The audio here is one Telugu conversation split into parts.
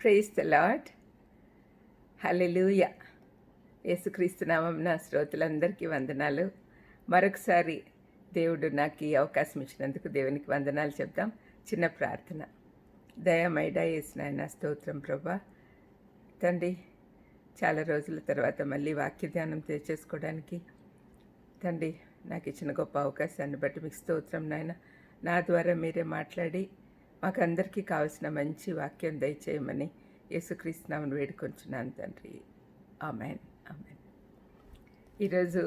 ప్రైజ్ ద లాడ్ హలెలూయ యేసుక్రీస్తు నామం నా శ్రోతలందరికీ వందనాలు. మరొకసారి దేవుడు నాకు ఈ అవకాశం ఇచ్చినందుకు దేవునికి వందనాలు చెప్దాం. చిన్న ప్రార్థన. దయామైడా నాయన స్తోత్రం ప్రభా. తండ్రి చాలా రోజుల తర్వాత మళ్ళీ వాక్య ధ్యానం తెచ్చేసుకోవడానికి తండ్రి నాకు ఇచ్చిన గొప్ప అవకాశాన్ని బట్టి మీకు స్తోత్రం నాయన. నా ద్వారా మీరే మాట్లాడి మాకందరికీ కావలసిన మంచి వాక్యం దయచేయమని యేసుక్రీస్తునామని వేడుకొంచున్నాను తండ్రి. ఆమెన్. ఆమెన్. ఈరోజు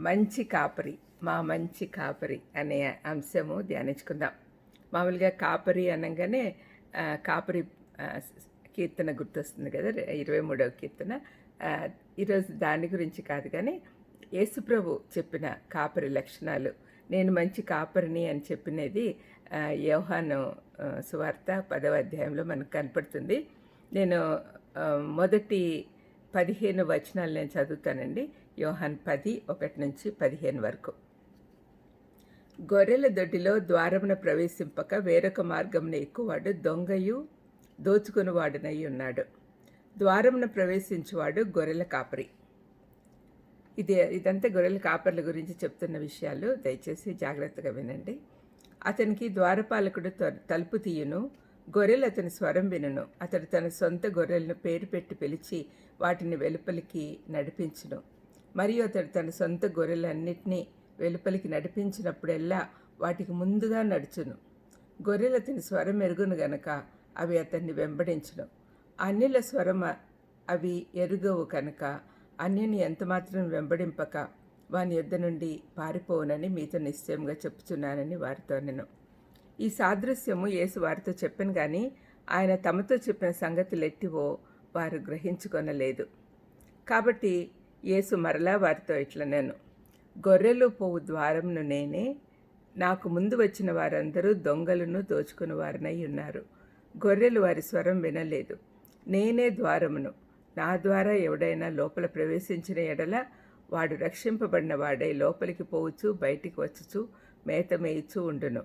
మంచి కాపరి మా మంచి కాపరి అనే అంశము ధ్యానించుకుందాం. మామూలుగా కాపరి అనగానే కాపరి కీర్తన గుర్తొస్తుంది కదా ఇరవై మూడవ కీర్తన. ఈరోజు దాని గురించి కాదు కానీ యేసుప్రభు చెప్పిన కాపరి లక్షణాలు నేను మంచి కాపరిని అని చెప్పినది యోహాను సువార్త పదవ అధ్యాయంలో మనకు కనపడుతుంది. నేను మొదటి పదిహేను వచనాలు నేను చదువుతానండి. యోహాన్ పది ఒకటి నుంచి పదిహేను వరకు. గొర్రెల దొడ్డిలో ద్వారమున ప్రవేశింపక వేరొక మార్గమున ఎక్కువవాడు దొంగయు దోచుకునివాడునై ఉన్నాడు. ద్వారమున ప్రవేశించేవాడు గొర్రెల కాపరి. ఇది ఇదంతా గొర్రెల కాపర్ల గురించి చెప్తున్న విషయాలు. దయచేసి జాగ్రత్తగా వినండి. అతనికి ద్వారపాలకుడు తలుపు తీయును. గొర్రెలు అతని స్వరం వినును. అతడు తన సొంత గొర్రెలను పేరు పెట్టి పిలిచి వాటిని వెలుపలికి నడిపించును. మరియు అతడు తన సొంత గొర్రెలన్నిటినీ వెలుపలికి నడిపించినప్పుడెల్లా వాటికి ముందుగా నడుచును. గొర్రెలు అతని స్వరం ఎరుగును గనక అవి అతన్ని వెంబడించును. అన్యుల స్వరం అవి ఎరుగవు కనుక అన్యుని ఎంతమాత్రం వెంబడింపక వాని యొద్ద నుండి పారిపోవునని మీతో నిశ్చయంగా చెప్పుచున్నానని వారితో నేను ఈ సాదృశ్యము యేసు వారితో చెప్పాను కానీ ఆయన తమతో చెప్పిన సంగతులు ఎట్టివో వారు గ్రహించుకొనలేదు. కాబట్టి యేసు మరలా వారితో ఇట్లా నేను గొర్రెలు పోవు ద్వారమును నేనే నాకు ముందు వచ్చిన వారందరూ దొంగలను దోచుకుని వారినై ఉన్నారు. గొర్రెలు వారి స్వరం వినలేదు. నేనే ద్వారమును. నా ద్వారా ఎవడైనా లోపల ప్రవేశించిన ఎడల వాడు రక్షింపబడిన వాడై లోపలికి పోవచ్చు బయటికి వచ్చుచు మేత మేయిచూ ఉండును.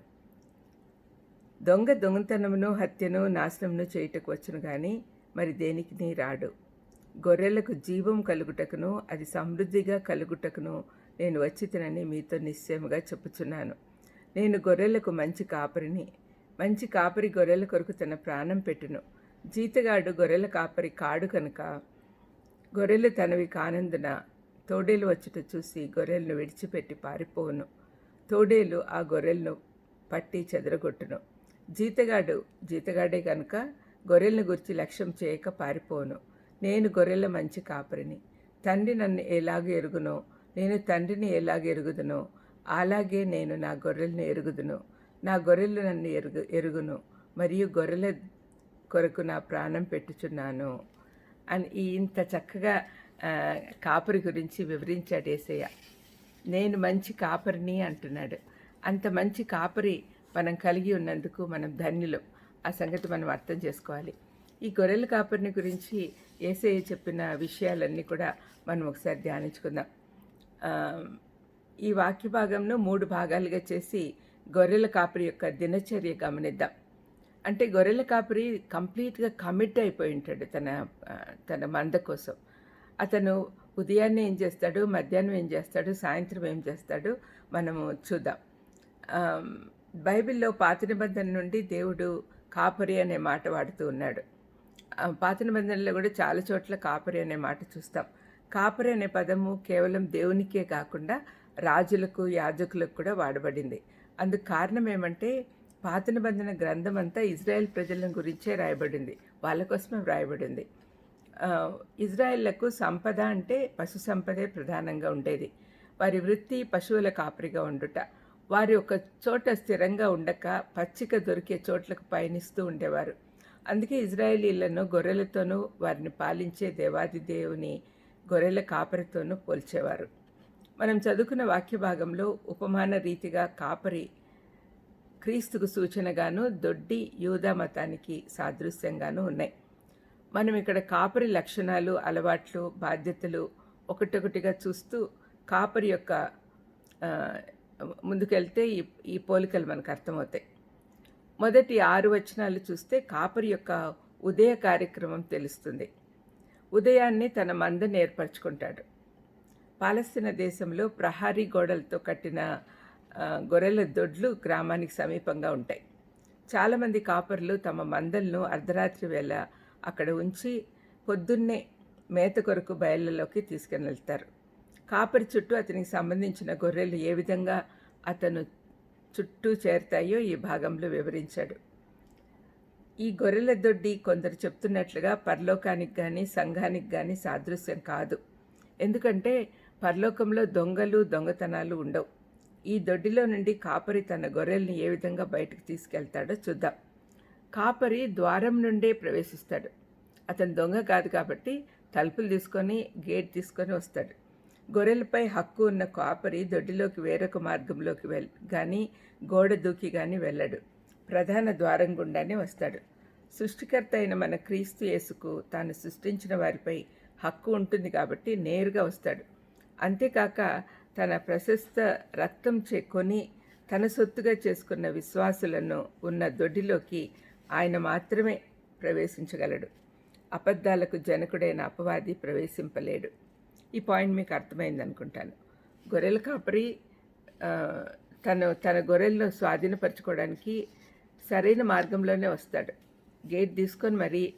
దొంగ దొంగతనమును హత్యను నాశనమును చేయుటకు వచ్చును కానీ మరి దేనికి నీ రాడు. గొర్రెలకు జీవం కలుగుటకును అది సమృద్ధిగా కలుగుటకును నేను వచ్చితనని మీతో నిశ్చయముగా చెప్పుచున్నాను. నేను గొర్రెలకు మంచి కాపరిని మంచి కాపరి గొర్రెల కొరకు తన ప్రాణం పెట్టును. జీతగాడు గొర్రెల కాపరి కాడు కనుక గొర్రెలు తనవి కానందున తోడేలు వచ్చుట చూసి గొర్రెలను విడిచిపెట్టి పారిపోవును. తోడేలు ఆ గొర్రెలను పట్టి చెదరగొట్టును. జీతగాడు జీతగాడే కనుక గొర్రెలను గురించి లక్ష్యం చేయక పారిపోను నేను గొర్రెల మంచి కాపరిని. తండ్రి నన్ను ఎలాగ ఎరుగునో నేను తండ్రిని ఎలాగ ఎరుగుదునో అలాగే నేను నా గొర్రెలను ఎరుగుదును. నా గొర్రెలు నన్ను ఎరుగు ఎరుగును. మరియు గొర్రెల కొరకు నా ప్రాణం పెట్టుచున్నాను. అని ఇంత చక్కగా కాపరి గురించి వివరించాడు ఏసయ్య. నేను మంచి కాపరిని అంటున్నాడు. అంత మంచి కాపరి మనం కలిగి ఉన్నందుకు మనం ధన్యులం. ఆ సంగతి మనం అర్థం చేసుకోవాలి. ఈ గొర్రెల కాపరిని గురించి ఏసయ్య చెప్పిన విషయాలన్నీ కూడా మనం ఒకసారి ధ్యానించుకుందాం. ఈ వాక్య భాగంను మూడు భాగాలుగా చేసి గొర్రెల కాపరి యొక్క దినచర్య గమనిద్దాం. అంటే గొర్రెల కాపరి కంప్లీట్గా కమిట్ అయిపోయి ఉంటాడు తన తన మంద కోసం. అతను ఉదయాన్నే ఏం చేస్తాడు మధ్యాహ్నం ఏం చేస్తాడు సాయంత్రం ఏం చేస్తాడు మనము చూద్దాం. బైబిల్లో పాత నిబంధన నుండి దేవుడు కాపరి అనే మాట వాడుతూ ఉన్నాడు. పాత నిబంధనలో కూడా చాలా చోట్ల కాపరి అనే మాట చూస్తాం. కాపరి అనే పదము కేవలం దేవునికే కాకుండా రాజులకు యాజకులకు కూడా వాడబడింది. అందుకు కారణం ఏమంటే పాత నిబంధన గ్రంథం అంతా ఇజ్రాయెల్ ప్రజల గురించే రాయబడింది. వాళ్ళ కోసమే వ్రాయబడింది. ఇజ్రాయెళ్ళకు సంపద అంటే పశు సంపదే ప్రధానంగా ఉండేది. వారి వృత్తి పశువుల కాపరిగా ఉండుట. వారి ఒక చోట స్థిరంగా ఉండక పచ్చిక దొరికే చోట్లకు పయనిస్తూ ఉండేవారు. అందుకే ఇజ్రాయేలీలను గొర్రెలతోనూ వారిని పాలించే దేవాది దేవుని గొర్రెల కాపరితోనూ పోల్చేవారు. మనం చదువుకున్న వాక్య భాగంలో ఉపమాన రీతిగా కాపరి క్రీస్తుకు సూచనగాను దొడ్డి యూదా మతానికి సాదృశ్యంగాను ఉన్నాయి. మనం ఇక్కడ కాపరి లక్షణాలు అలవాట్లు బాధ్యతలు ఒకటొకటిగా చూస్తూ కాపరి యొక్క ముందుకెళ్తే ఈ ఈ పోలికలు మనకు అర్థమవుతాయి. మొదటి ఆరు వచనాలు చూస్తే కాపరి యొక్క ఉదయ కార్యక్రమం తెలుస్తుంది. ఉదయాన్నే తన మందని ఏర్పరచుకుంటాడు. పాలస్తీన దేశంలో ప్రహారీ గోడలతో కట్టిన గొర్రెల దొడ్లు గ్రామానికి సమీపంగా ఉంటాయి. చాలామంది కాపర్లు తమ మందలను అర్ధరాత్రి వేళ అక్కడ ఉంచి పొద్దున్నే మేత కొరకు బయళ్ళలోకి తీసుకుని వెళ్తారు కాపరి చుట్టూ అతనికి సంబంధించిన గొర్రెలు ఏ విధంగా అతను చుట్టూ చేరతాయో ఈ భాగంలో వివరించాడు. ఈ గొర్రెల దొడ్డి కొందరు చెప్తున్నట్లుగా పరలోకానికి కానీ సంఘానికి కానీ సాదృశ్యం కాదు. ఎందుకంటే పరలోకంలో దొంగలు దొంగతనాలు ఉండవు. ఈ దొడ్డిలో నుండి కాపరి తన గొర్రెల్ని ఏ విధంగా బయటకు తీసుకెళ్తాడో చూద్దాం. కాపరి ద్వారం నుండే ప్రవేశిస్తాడు. అతను దొంగ కాదు కాబట్టి తలుపులు తీసుకొని గేట్ తీసుకొని వస్తాడు. గొర్రెలపై హక్కు ఉన్న కాపరి దొడ్డిలోకి వేరొక మార్గంలోకి వెళ్ కానీ గోడ దూకి కానీ వెళ్ళడు. ప్రధాన ద్వారం గుండానే వస్తాడు. సృష్టికర్త అయిన మన క్రీస్తు యేసుకు తాను సృష్టించిన వారిపై హక్కు ఉంటుంది కాబట్టి నేరుగా వస్తాడు. అంతేకాక తన ప్రశస్త రక్తం చేకొని తన సొత్తుగా చేసుకున్న విశ్వాసులను ఉన్న దొడ్డిలోకి ఆయన మాత్రమే ప్రవేశించగలడు. అబద్ధాలకు జనకుడైన అపవాది ప్రవేశింపలేడు. ఈ పాయింట్ మీకు అర్థమైంది అనుకుంటాను గొర్రెల కాపరి తను తన గొర్రెలను స్వాధీనపరచుకోవడానికి సరైన మార్గంలోనే వస్తాడు. గేట్ తీసుకొని మరీ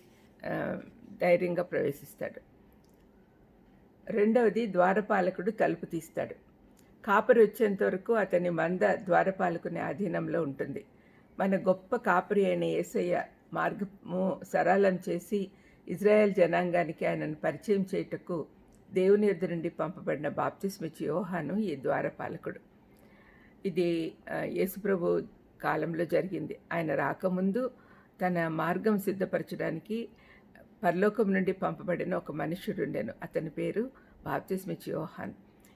ధైర్యంగా ప్రవేశిస్తాడు. రెండవది ద్వారపాలకుడు తలుపు తీస్తాడు. కాపరి వచ్చేంత వరకు అతని మంద ద్వారపాలకుని ఆధీనంలో ఉంటుంది. మన గొప్ప కాపరి అయిన యేసయ్య మార్గము సరళం చేసి ఇజ్రాయెల్ జనాంగానికి ఆయనను పరిచయం చేయుటకు దేవుని యొద్ నుండి పంపబడిన బాప్తిస్మిచ్చి యోహాను ఈ ద్వారపాలకుడు ఇది యేసుప్రభు కాలంలో జరిగింది. ఆయన రాకముందు తన మార్గం సిద్ధపరచడానికి పరలోకం నుండి పంపబడిన ఒక మనుష్యుడు ఉండెను. అతని పేరు బాప్తిస్మిచ్చి యోహాన్.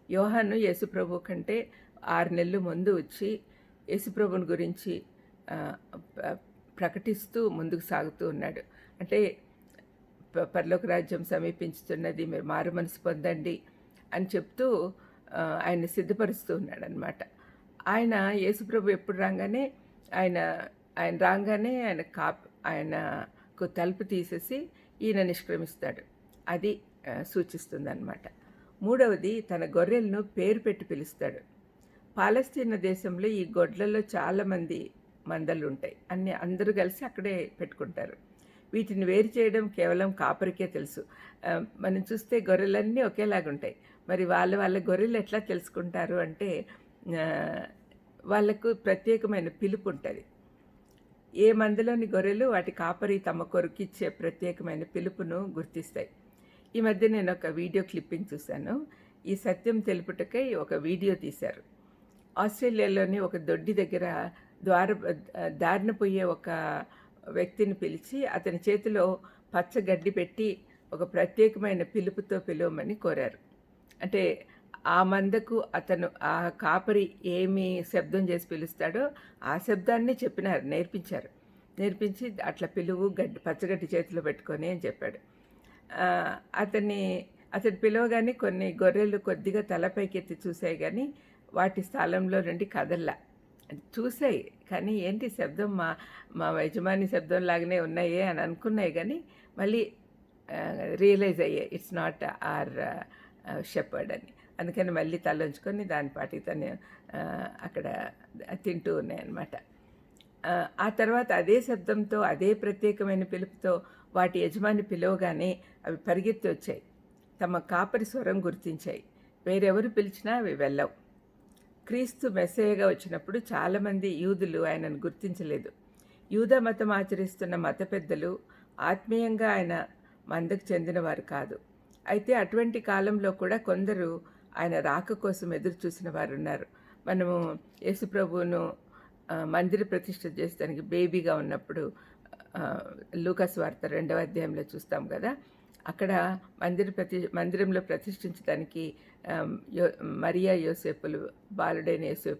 యోహాను యేసుప్రభు కంటే ఆరు నెలలు ముందు వచ్చి యేసుప్రభుని గురించి ప్రకటిస్తూ ముందుకు సాగుతూ ఉన్నాడు. అంటే ప- పరలోక రాజ్యం సమీపించుతున్నది మీరు మారు మనసు పొందండి అని చెప్తూ ఆయన సిద్ధపరుస్తూ ఉన్నాడు అనమాట ఆయన యేసుప్రభు ఎప్పుడు రాగానే ఆయన ఆయన రాగానే ఆయన కాప్ ఆయనకు తలుపు తీసేసి ఈయన నిష్క్రమిస్తాడు. అది సూచిస్తుంది అనమాట మూడవది తన గొర్రెలను పేరు పెట్టి పిలుస్తాడు. పాలస్తీనా దేశంలో ఈ గొడ్లలో చాలామంది మందలు ఉంటాయి అన్ని అందరూ కలిసి అక్కడే పెట్టుకుంటారు. వీటిని వేరు చేయడం కేవలం కాపరికే తెలుసు. మనం చూస్తే గొర్రెలన్నీ ఒకేలాగా ఉంటాయి మరి వాళ్ళ వాళ్ళ గొర్రెలు ఎట్లా తెలుసుకుంటారు అంటే వాళ్ళకు ప్రత్యేకమైన పిలుపు ఉంటుంది ఏ మందలోని గొర్రెలు వాటి కాపరి తమ కొరకిచ్చే ప్రత్యేకమైన పిలుపును గుర్తిస్తాయి. ఈ మధ్య నేను ఒక వీడియో క్లిప్పింగ్ చూశాను. ఈ సత్యం తెలుపుటకై ఒక వీడియో తీశారు. ఆస్ట్రేలియాలోని ఒక దొడ్డి దగ్గర ద్వార దారిన పోయే ఒక వ్యక్తిని పిలిచి అతని చేతిలో పచ్చగడ్డి పెట్టి ఒక ప్రత్యేకమైన పిలుపుతో పిలవమని కోరారు. అంటే ఆ మందకు అతను ఆ కాపరి ఏమి శబ్దం చేసి పిలుస్తాడో ఆ శబ్దాన్ని చెప్పినారు నేర్పించారు. నేర్పించి అట్లా పిలువు గడ్డి పచ్చగడ్డి చేతిలో పెట్టుకొని అని చెప్పాడు. అతన్ని అతను పిలవగానే కొన్ని గొర్రెలు కొద్దిగా తలపైకెత్తి చూసాయి కానీ వాటి స్థలంలో నుండి కదల్లా. చూసాయి. కానీ ఏంటి శబ్దం? మా మా యజమాని శబ్దం లాగానే ఉన్నాయే అని అనుకున్నాయి కానీ మళ్ళీ రియలైజ్ అయ్యాయి. ఇట్స్ నాట్ ఆర్ షెపర్డ్ అని. అందుకని మళ్ళీ తలంచుకొని దాని పాటికి తను అక్కడ తింటూ ఉన్నాయన్నమాట. ఆ తర్వాత అదే శబ్దంతో అదే ప్రత్యేకమైన పిలుపుతో వాటి యజమాని పిలవగానే అవి పరిగెత్తి వచ్చాయి. తమ కాపరి స్వరం గుర్తించాయి. వేరెవరు పిలిచినా అవి వెళ్ళవు. క్రీస్తు మెసేయగా వచ్చినప్పుడు చాలామంది యూదులు ఆయనను గుర్తించలేదు. యూద మతం ఆచరిస్తున్న మత పెద్దలు ఆత్మీయంగా ఆయన మందకు చెందినవారు కాదు. అయితే అటువంటి కాలంలో కూడా కొందరు ఆయన రాక కోసం ఎదురు చూసిన వారు ఉన్నారు మనము యేసుప్రభువును మందిర మందిర ప్రతిష్ఠ చేస్తానికి బేబీగా ఉన్నప్పుడు లూకస్ వార్త రెండవ అధ్యాయంలో చూస్తాం కదా. అక్కడ మందిర ప్రతి మందిరంలో ప్రతిష్ఠించడానికి యో మరియా యోసేపులు బాలుడైన యోసే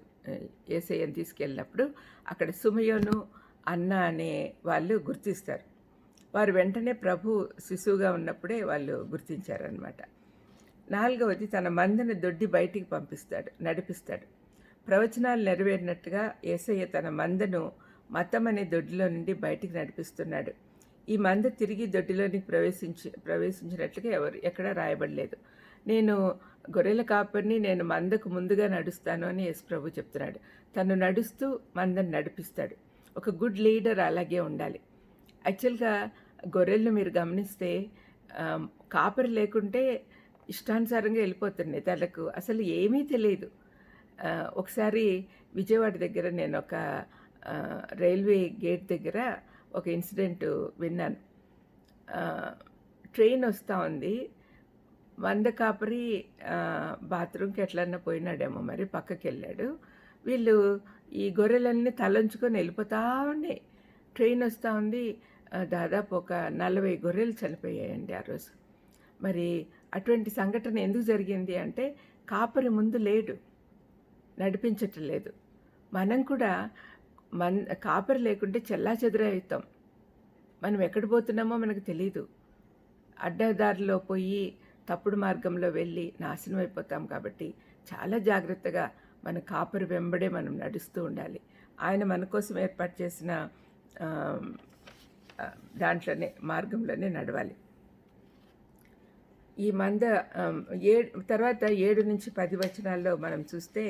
ఏసయ్యను తీసుకెళ్ళినప్పుడు అక్కడ సుమయోను అన్న అనే వాళ్ళు గుర్తిస్తారు. వారు వెంటనే ప్రభు శిశువుగా ఉన్నప్పుడే వాళ్ళు గుర్తించారనమాట నాలుగవది తన మందిని దొడ్డి బయటికి పంపిస్తాడు నడిపిస్తాడు. ప్రవచనాలు నెరవేరినట్టుగా ఏసయ్య తన మందను మతం అనే దొడ్డిలో నుండి బయటికి నడిపిస్తున్నాడు. ఈ మంద తిరిగి దొడ్డిలోనికి ప్రవేశించి ప్రవేశించినట్లుగా ఎవరు ఎక్కడా రాయబడలేదు. నేను గొర్రెల కాపరిని నేను మందకు ముందుగా నడుస్తాను అని యేసు ప్రభు చెప్తున్నాడు. తను నడుస్తూ మందని నడిపిస్తాడు. ఒక గుడ్ లీడర్ అలాగే ఉండాలి. యాక్చువల్గా గొర్రెలను మీరు గమనిస్తే కాపరి లేకుంటే ఇష్టానుసారంగా వెళ్ళిపోతున్నాయి తనకు అసలు ఏమీ తెలియదు. ఒకసారి విజయవాడ దగ్గర నేను ఒక రైల్వే గేట్ దగ్గర ఒక ఇన్సిడెంట్ విన్నాను. ట్రైన్ వస్తూ ఉంది. వంద కాపరి బాత్రూమ్కి ఎట్లన్నా పోయినాడేమో మరి పక్కకి వెళ్ళాడు వీళ్ళు ఈ గొర్రెలన్నీ తలంచుకొని వెళ్ళిపోతా ఉన్నాయి. ట్రైన్ వస్తూ ఉంది. దాదాపు ఒక నలభై గొర్రెలు చనిపోయాయండి ఆ రోజు. మరి అటువంటి సంఘటన ఎందుకు జరిగింది అంటే కాపరి ముందు లేడు. నడిపించటం లేదు. మనం కూడా మన్ కాపర్ లేకుంటే చెల్లా అవుతాం. మనం ఎక్కడ పోతున్నామో మనకు తెలియదు అడ్డదారిలో పోయి తప్పుడు మార్గంలో వెళ్ళి నాశనం అయిపోతాం కాబట్టి చాలా జాగ్రత్తగా మన కాపరి వెంబడే మనం నడుస్తూ ఉండాలి. ఆయన మన కోసం ఏర్పాటు చేసిన దాంట్లోనే మార్గంలోనే నడవాలి. ఈ మంద ఏ తర్వాత ఏడు నుంచి పది వచనాల్లో మనం చూస్తే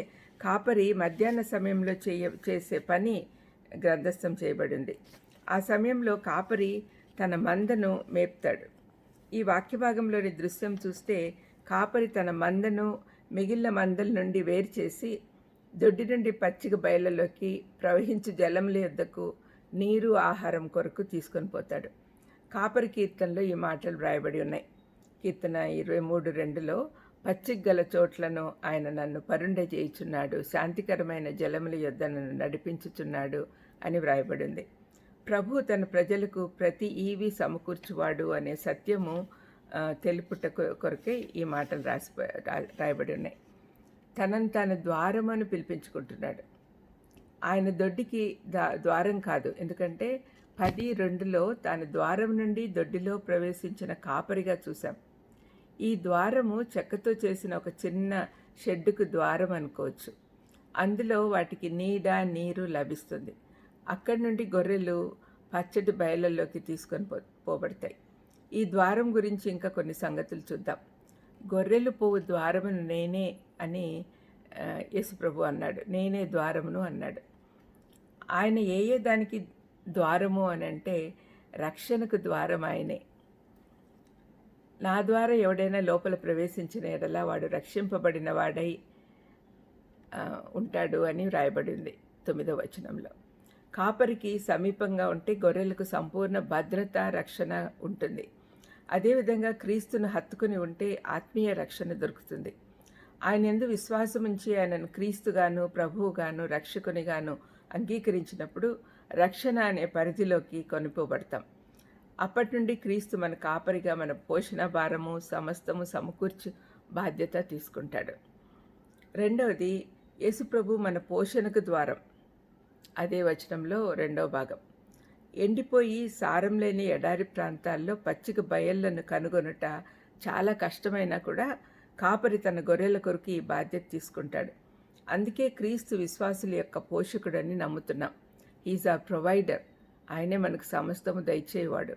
కాపరి మధ్యాహ్న సమయంలో చేయ చేసే పని గ్రంథస్థం చేయబడింది. ఆ సమయంలో కాపరి తన మందను మేపుతాడు. ఈ వాక్య భాగంలోని దృశ్యం చూస్తే కాపరి తన మందను మిగిలిన మందల నుండి వేరు చేసి దొడ్డి నుండి పచ్చిక బయళ్ళలోకి ప్రవహించు జలముల యొద్దకు నీరు ఆహారం కొరకు తీసుకొని పోతాడు. కాపరి కీర్తనలో ఈ మాటలు వ్రాయబడి ఉన్నాయి. కీర్తన ఇరవై మూడు రెండులో పచ్చిక గల చోట్లను ఆయన నన్ను పరుండ చేయుచున్నాడు శాంతికరమైన జలముల యొద్ద నన్ను నడిపించుచున్నాడు అని వ్రాయబడింది. ప్రభు తన ప్రజలకు ప్రతి ఈవి సమకూర్చువాడు అనే సత్యము తెలుపుట కొరకే ఈ మాటలు రాసి రాయబడి ఉన్నాయి. తనను తాను ద్వారమని పిలిపించుకుంటున్నాడు. ఆయన దొడ్డికి దా ద్వారం కాదు. ఎందుకంటే పది రెండులో తాను ద్వారం నుండి దొడ్డిలో ప్రవేశించిన కాపరిగా చూశాం. ఈ ద్వారము చెక్కతో చేసిన ఒక చిన్న షెడ్డుకు ద్వారం అనుకోవచ్చు. అందులో వాటికి నీడ నీరు లభిస్తుంది. అక్కడి నుండి గొర్రెలు పచ్చటి బయళ్ళలోకి తీసుకొని పో పోబడతాయి. ఈ ద్వారం గురించి ఇంకా కొన్ని సంగతులు చూద్దాం. గొర్రెలు పోవు ద్వారమును నేనే అని ఆ, యేసుప్రభు అన్నాడు. నేనే ద్వారమును అన్నాడు. ఆయన ఏ ఏ దానికి ద్వారము అని అంటే రక్షణకు ద్వారం ఆయనే. నా ద్వారా ఎవడైనా లోపల ప్రవేశించిన ఎడలా వాడు రక్షింపబడిన వాడై ఉంటాడు అని వ్రాయబడింది తొమ్మిదో వచనంలో. కాపరికి సమీపంగా ఉంటే గొర్రెలకు సంపూర్ణ భద్రత రక్షణ ఉంటుంది. అదేవిధంగా క్రీస్తును హత్తుకుని ఉంటే ఆత్మీయ రక్షణ దొరుకుతుంది. ఆయన ఎందు విశ్వాసం ఉంచి ఆయనను క్రీస్తుగాను ప్రభువుగాను రక్షకునిగాను అంగీకరించినప్పుడు రక్షణ అనే పరిధిలోకి కొనుపోబడతాం. అప్పటి నుండి క్రీస్తు మన కాపరిగా మన పోషణ భారము సమస్తము సమకూర్చు బాధ్యత తీసుకుంటాడు. రెండవది యేసుప్రభు మన పోషణకు ద్వారం. అదే వచనంలో రెండవ భాగం. ఎండిపోయి సారం లేని ఎడారి ప్రాంతాల్లో పచ్చిక బయళ్ళను కనుగొనుట చాలా కష్టమైనా కూడా కాపరి తన గొర్రెల కొరకు ఈ బాధ్యత తీసుకుంటాడు. అందుకే క్రీస్తు విశ్వాసుల యొక్క పోషకుడని నమ్ముతున్నాం. ఈజ్ ఆ ప్రొవైడర్ ఆయనే మనకు సమస్తము దయచేవాడు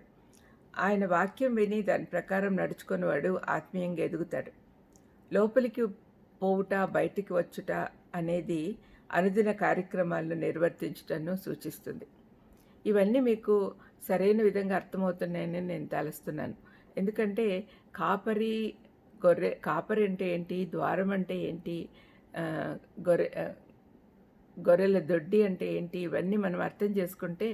ఆయన వాక్యం విని దాని ప్రకారం నడుచుకునేవాడు ఆత్మీయంగా ఎదుగుతాడు. లోపలికి పోవుట బయటికి వచ్చుట అనేది అనుదిన కార్యక్రమాలను నిర్వర్తించటను సూచిస్తుంది. ఇవన్నీ మీకు సరైన విధంగా అర్థమవుతున్నాయని నేను తలుస్తున్నాను. ఎందుకంటే కాపరి గొర్రె కాపరి అంటే ఏంటి? ద్వారం అంటే ఏంటి? గొర్రె గొర్రెల దొడ్డి అంటే ఏంటి? ఇవన్నీ మనం అర్థం చేసుకుంటే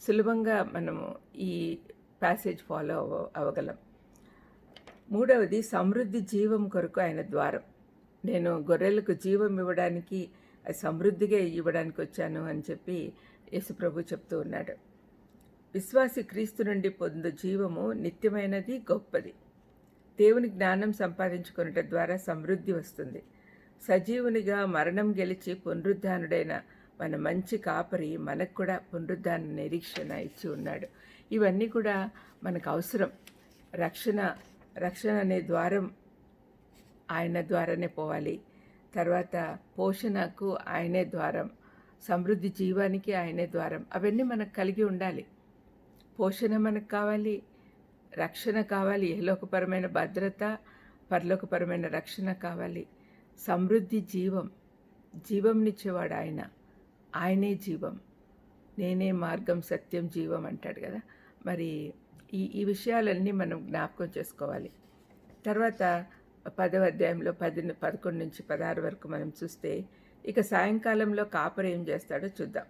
సులభంగా మనము ఈ ప్యాసేజ్ ఫాలో అవ అవ్వగలం మూడవది సమృద్ధి జీవం కొరకు ఆయన ద్వారం. నేను గొర్రెలకు జీవం ఇవ్వడానికి సమృద్ధిగా ఇవ్వడానికి వచ్చాను అని చెప్పి యేసుప్రభు చెప్తూ ఉన్నాడు. విశ్వాసి క్రీస్తు నుండి పొందు జీవము నిత్యమైనది గొప్పది. దేవుని జ్ఞానం సంపాదించుకున్నట ద్వారా సమృద్ధి వస్తుంది. సజీవునిగా మరణం గెలిచి పునరుద్ధానుడైన మన మంచి కాపరి మనకు కూడా పునరుద్ధాన నిరీక్షణ ఇచ్చి ఉన్నాడు. ఇవన్నీ కూడా మనకు అవసరం. రక్షణ రక్షణ అనే ద్వారం ఆయన ద్వారానే పోవాలి. తర్వాత పోషణకు ఆయనే ద్వారం సమృద్ధి జీవానికి ఆయనే ద్వారం అవన్నీ మనకు కలిగి ఉండాలి. పోషణ మనకు కావాలి రక్షణ కావాలి ఇహలోకపరమైన భద్రత పరలోకపరమైన రక్షణ కావాలి. సమృద్ధి జీవం జీవంనిచ్చేవాడు ఆయన. ఆయనే జీవం. నేనే మార్గం సత్యం జీవం అంటాడు కదా. మరి ఈ ఈ విషయాలన్నీ మనం జ్ఞాపకం చేసుకోవాలి. తర్వాత పదవ అధ్యాయంలో పది పదకొండు నుంచి పదహారు వరకు మనం చూస్తే ఇక సాయంకాలంలో కాపరి ఏం చేస్తాడో చూద్దాం.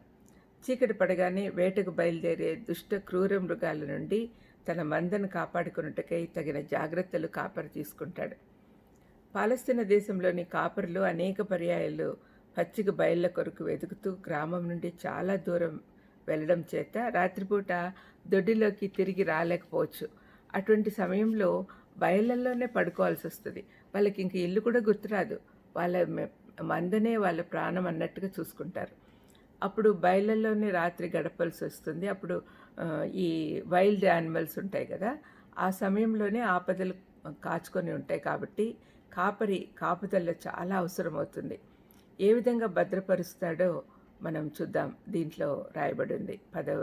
చీకటి పడగానే వేటకు బయలుదేరే దుష్ట క్రూర మృగాల నుండి తన మందను కాపాడుకున్నట్టుకై తగిన జాగ్రత్తలు కాపరి తీసుకుంటాడు. పాలస్తీన దేశంలోని కాపరులు అనేక పర్యాయాలు పచ్చిక బయళ్ళ కొరకు వెతుకుతూ గ్రామం నుండి చాలా దూరం వెళ్ళడం చేత రాత్రిపూట దొడ్డిలోకి తిరిగి రాలేకపోవచ్చు. అటువంటి సమయంలో బయళ్ళల్లోనే పడుకోవాల్సి వస్తుంది. వాళ్ళకి ఇంక ఇల్లు కూడా గుర్తురాదు. వాళ్ళ మందనే వాళ్ళ ప్రాణం అన్నట్టుగా చూసుకుంటారు. అప్పుడు బయళ్ళల్లోనే రాత్రి గడపాల్సి వస్తుంది. అప్పుడు ఈ వైల్డ్ యానిమల్స్ ఉంటాయి కదా ఆ సమయంలోనే ఆపదలు కాచుకొని ఉంటాయి కాబట్టి కాపరి కాపుదల చాలా అవసరం అవుతుంది ఏ విధంగా భద్రపరుస్తాడో మనం చూద్దాం. దీంట్లో రాయబడి ఉంది పదవ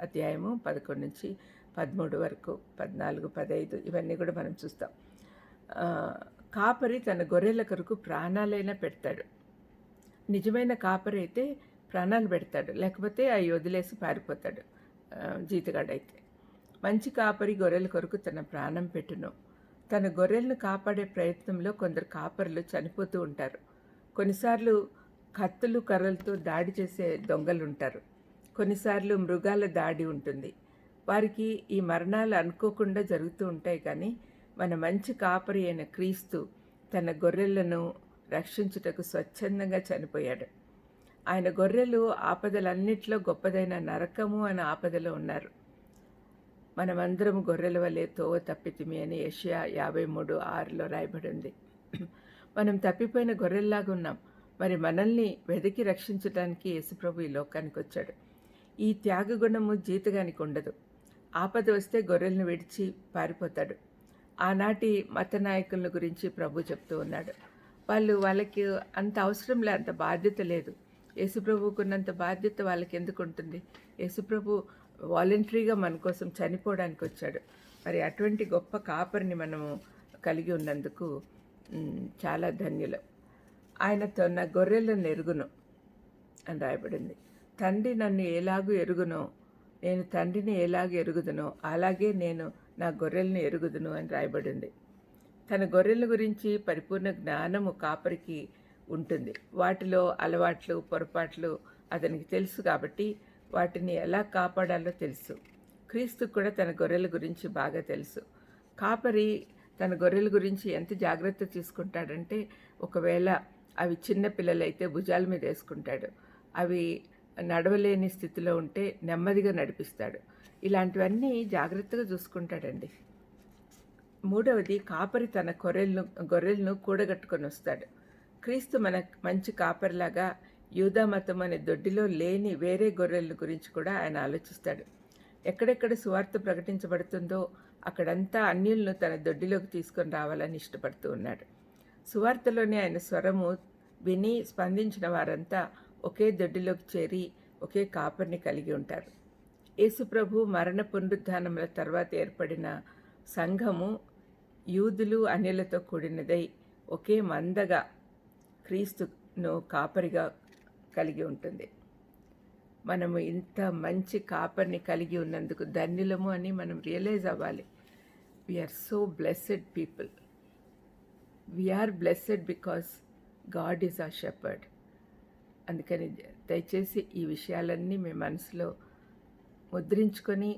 అధ్యాయము పదకొండు నుంచి పదమూడు వరకు పద్నాలుగు పదహైదు ఇవన్నీ కూడా మనం చూస్తాం. కాపరి తన గొర్రెల కొరకు ప్రాణాలైనా పెడతాడు. నిజమైన కాపరి అయితే ప్రాణాలు పెడతాడు లేకపోతే అవి వదిలేసి పారిపోతాడు జీతగాడైతే. మంచి కాపరి గొర్రెల కొరకు తన ప్రాణం పెట్టును. తన గొర్రెలను కాపాడే ప్రయత్నంలో కొందరు కాపరులు చనిపోతూ ఉంటారు. కొన్నిసార్లు కత్తులు కర్రలతో దాడి చేసే దొంగలు ఉంటారు కొన్నిసార్లు మృగాల దాడి ఉంటుంది. వారికి ఈ మరణాలు అనుకోకుండా జరుగుతూ ఉంటాయి కానీ మన మంచి కాపరి అయిన క్రీస్తు తన గొర్రెలను రక్షించుటకు స్వచ్ఛందంగా చనిపోయాడు. ఆయన గొర్రెలు ఆపదలన్నిట్లో గొప్పదైన నరకము అనే ఆపదలో ఉన్నారు. మనమందరం గొర్రెల వలె తోవ తప్పితిమి అని ఏషియా యాభై మూడు ఆరులో రాయబడి ఉంది. మనం తప్పిపోయిన గొర్రెల్లాగా ఉన్నాం. మరి మనల్ని వెతికి రక్షించడానికి యేసుప్రభు ఈ లోకానికి వచ్చాడు ఈ త్యాగగుణము జీతగానికి ఉండదు. ఆపద వస్తే గొర్రెలను విడిచి పారిపోతాడు. ఆనాటి మత నాయకుల గురించి ప్రభు చెప్తూ ఉన్నాడు. వాళ్ళు వాళ్ళకి అంత అవసరం లే అంత బాధ్యత లేదు. యేసుప్రభుకున్నంత బాధ్యత వాళ్ళకి ఎందుకు ఉంటుంది? యేసుప్రభు వాలంటరీగా మన కోసం చనిపోవడానికి వచ్చాడు మరి అటువంటి గొప్ప కాపరిని మనము కలిగి ఉన్నందుకు చాలా ధన్యులం. ఆయన తన గొర్రెలను ఎరుగును అని రాయబడింది. తండ్రి నన్ను ఎలాగూ ఎరుగునో? నేను తండ్రిని ఎలాగ ఎరుగుదునో? అలాగే నేను నా గొర్రెలను ఎరుగుదును అని రాయబడింది. తన గొర్రెల గురించి పరిపూర్ణ జ్ఞానము కాపరికి ఉంటుంది. వాటిలో అలవాట్లు పొరపాట్లు అతనికి తెలుసు కాబట్టి వాటిని ఎలా కాపాడాలో తెలుసు. క్రీస్తు కూడా తన గొర్రెల గురించి బాగా తెలుసు. కాపరి తన గొర్రెల గురించి ఎంత జాగ్రత్త తీసుకుంటాడంటే ఒకవేళ అవి చిన్న పిల్లలైతే భుజాల మీద వేసుకుంటాడు. అవి నడవలేని స్థితిలో ఉంటే నెమ్మదిగా నడిపిస్తాడు. ఇలాంటివన్నీ జాగ్రత్తగా చూసుకుంటాడండి. మూడవది కాపరి తన గొర్రెలను గొర్రెలను కూడగట్టుకొని వస్తాడు. క్రీస్తు మన మంచి కాపరిలాగా యూదా మతం అనే దొడ్డిలో లేని వేరే గొర్రెల గురించి కూడా ఆయన ఆలోచిస్తాడు. ఎక్కడెక్కడ సువార్త ప్రకటించబడుతుందో అక్కడంతా అన్యులను తన దొడ్డిలోకి తీసుకొని రావాలని ఇష్టపడుతూ ఉన్నాడు. సువార్తలోనే ఆయన స్వరము విని స్పందించిన వారంతా ఒకే దొడ్డిలోకి చేరి ఒకే కాపరిని కలిగి ఉంటారు. యేసుప్రభు మరణ పునరుద్ధానముల తర్వాత ఏర్పడిన సంఘము యూదులు అన్యులతో కూడినదై ఒకే మందగా క్రీస్తును కాపరిగా కలిగి ఉంటుంది. మనము ఇంత మంచి కాపర్ని కలిగి ఉన్నందుకు ధన్యులము అని మనం రియలైజ్ అవ్వాలి. We're so blessed people we're blessed because God is a shepherd అందుకని దయచేసి ఈ విషయాలన్నీ మీ మనసులో ముద్రించుకొని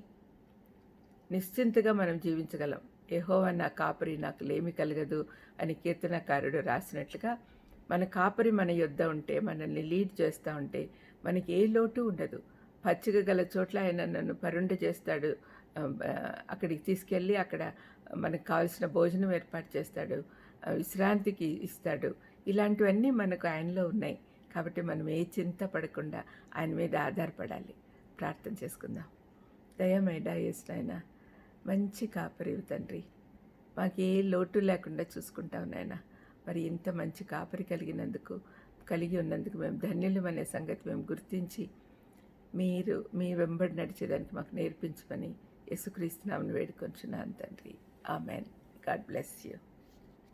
నిశ్చింతగా మనం జీవించగలం. ఏహోవా నా కాపరి నాకు లేమి కలగదు అని కీర్తనకారుడు రాసినట్లుగా మన కాపరి మన యొద్ద ఉంటే మనల్ని లీడ్ చేస్తూ ఉంటే మనకి ఏ లోటు ఉండదు. పచ్చిక గల చోట్ల ఆయన నన్ను పరుండ చేస్తాడు. అక్కడికి తీసుకెళ్ళి అక్కడ మనకు కావాల్సిన భోజనం ఏర్పాటు చేస్తాడు. విశ్రాంతికి ఇస్తాడు. ఇలాంటివన్నీ మనకు ఆయనలో ఉన్నాయి. కాబట్టి మనం ఏ చింత పడకుండా ఆయన మీద ఆధారపడాలి. ప్రార్థన చేసుకుందాం. దయమైడా నాయన మంచి కాపరివి తండ్రి. మాకు ఏ లోటు లేకుండా చూసుకుంటావు నాయన. మరి ఇంత మంచి కాపరి కలిగినందుకు కలిగి ఉన్నందుకు మేము ధన్యులం అనే సంగతి మేము గుర్తించి మీరు మీ వెంబడి నడిచేదానికి మాకు నేర్పించమని యేసుక్రీస్తునామని వేడుకొంచున్నాను తండ్రి. ఆమెన్. God bless you.